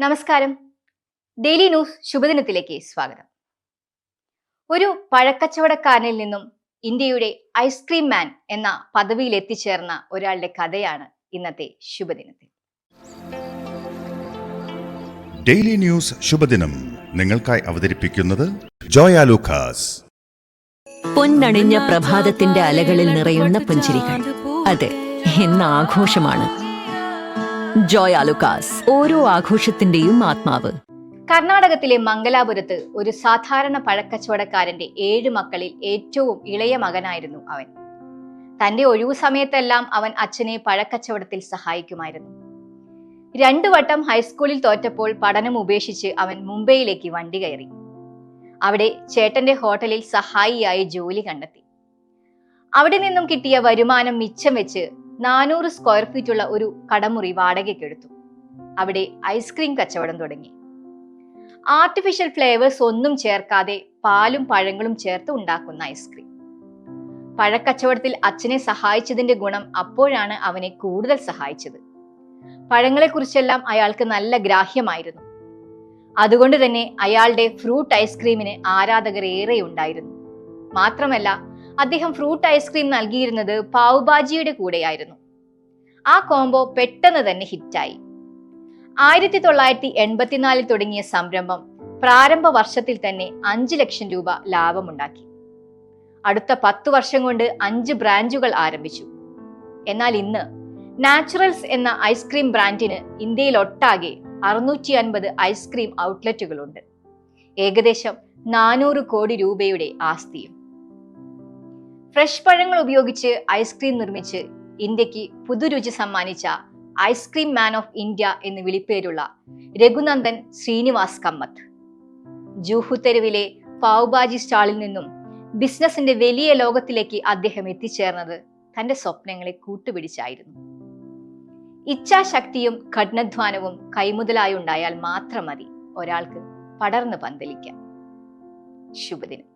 നമസ്കാരം. Daily news ശുഭദിനത്തിലേക്ക് സ്വാഗതം. ഒരു പഴക്കച്ചവടക്കാരനിൽ നിന്നും ഇന്ത്യയുടെ ഐസ്ക്രീം മാൻ എന്ന പദവിയിൽ എത്തിച്ചേർന്ന ഒരാളുടെ കഥയാണ് ഇന്നത്തെ ശുഭദിനത്തിൽ. ഡെയിലി ന്യൂസ് ശുഭദിനം നിങ്ങൾക്കായി അവതരിപ്പിക്കുന്നത് ജോയ ലൂക്കാസ്. പൊന്നണിഞ്ഞ പ്രഭാതത്തിന്റെ അലകളിൽ നിറയുന്ന പുഞ്ചിരികൾ. അതെ എന്ന ആഘോഷമാണ് ജോയ് ആലുക്കാസ് ഓരോ ആഘോഷത്തിന്റെയും ആത്മാവ്. കർണാടകത്തിലെ മംഗലാപുരത്ത് ഒരു സാധാരണ പഴക്കച്ചവടക്കാരന്റെ ഏഴ് മക്കളിൽ ഏറ്റവും ഇളയ മകനായിരുന്നു അവൻ. തന്റെ ഒഴിവു സമയത്തെല്ലാം അവൻ അച്ഛനെ പഴക്കച്ചവടത്തിൽ സഹായിക്കുമായിരുന്നു. രണ്ടു വട്ടം ഹൈസ്കൂളിൽ തോറ്റപ്പോൾ പഠനം ഉപേക്ഷിച്ച് അവൻ മുംബൈയിലേക്ക് വണ്ടി കയറി. അവിടെ ചേട്ടന്റെ ഹോട്ടലിൽ സഹായിയായി ജോലി കണ്ടെത്തി. അവിടെ നിന്നും കിട്ടിയ വരുമാനം മിച്ചം വെച്ച് നാനൂറ് സ്ക്വയർ ഫീറ്റ് ഉള്ള ഒരു കടമുറി വാടകയ്ക്കെടുത്തു. അവിടെ ഐസ്ക്രീം കച്ചവടം തുടങ്ങി. ആർട്ടിഫിഷ്യൽ ഫ്ലേവേഴ്സ് ഒന്നും ചേർക്കാതെ പാലും പഴങ്ങളും ചേർത്ത് ഉണ്ടാക്കുന്ന ഐസ്ക്രീം പഴക്കച്ചവടത്തിൽ അച്ഛനെ സഹായിച്ചതിന്റെ ഗുണം അപ്പോഴാണ് അവനെ കൂടുതൽ സഹായിച്ചത്. പഴങ്ങളെക്കുറിച്ചെല്ലാം അയാൾക്ക് നല്ല ഗ്രാഹ്യമായിരുന്നു. അതുകൊണ്ട് തന്നെ അയാളുടെ ഫ്രൂട്ട് ഐസ്ക്രീമിന് ആരാധകർ ഏറെ ഉണ്ടായിരുന്നു. മാത്രമല്ല അദ്ദേഹം ഫ്രൂട്ട് ഐസ്ക്രീം നൽകിയിരുന്നത് പാവുബാജിയുടെ കൂടെയായിരുന്നു. ആ കോംബോ പെട്ടെന്ന് തന്നെ ഹിറ്റായി ആയിരത്തി തൊള്ളായിരത്തി എൺപത്തിനാലിൽ തുടങ്ങിയ സംരംഭം പ്രാരംഭ വർഷത്തിൽ തന്നെ അഞ്ച് ലക്ഷം രൂപ ലാഭമുണ്ടാക്കി. അടുത്ത പത്തു വർഷം കൊണ്ട് അഞ്ച് ബ്രാഞ്ചുകൾ ആരംഭിച്ചു. എന്നാൽ ഇന്ന് നാച്ചുറൽസ് എന്ന ഐസ്ക്രീം ബ്രാൻഡിന് ഇന്ത്യയിൽ ഒട്ടാകെ അറുന്നൂറ്റി അൻപത് ഐസ്ക്രീം ഔട്ട്ലെറ്റുകളുണ്ട് ഏകദേശം നാനൂറ് കോടി രൂപയുടെ ആസ്തിയും. ഫ്രഷ് പഴങ്ങൾ ഉപയോഗിച്ച് ഐസ്ക്രീം നിർമ്മിച്ച് ഇന്ത്യയ്ക്ക് പുതുരുചി സമ്മാനിച്ച ഐസ്ക്രീം മാൻ ഓഫ് ഇന്ത്യ എന്ന് വിളിപ്പേരുള്ള രഘുനന്ദൻ ശ്രീനിവാസ് കമ്മത്ത്. ജൂഹു തെരുവിലെ പാവുബാജി സ്റ്റാളിൽ നിന്നും ബിസിനസിന്റെ വലിയ ലോകത്തിലേക്ക് അദ്ദേഹം എത്തിച്ചേർന്നത് തന്റെ സ്വപ്നങ്ങളെ കൂട്ടുപിടിച്ചായിരുന്നു. ഇച്ഛാശക്തിയും കഠിനധ്വാനവും കൈമുതലായി ഉണ്ടായാൽ മാത്രം മതി ഒരാൾക്ക് പടർന്ന് പന്തലിക്കാൻ. ശുഭദിനം.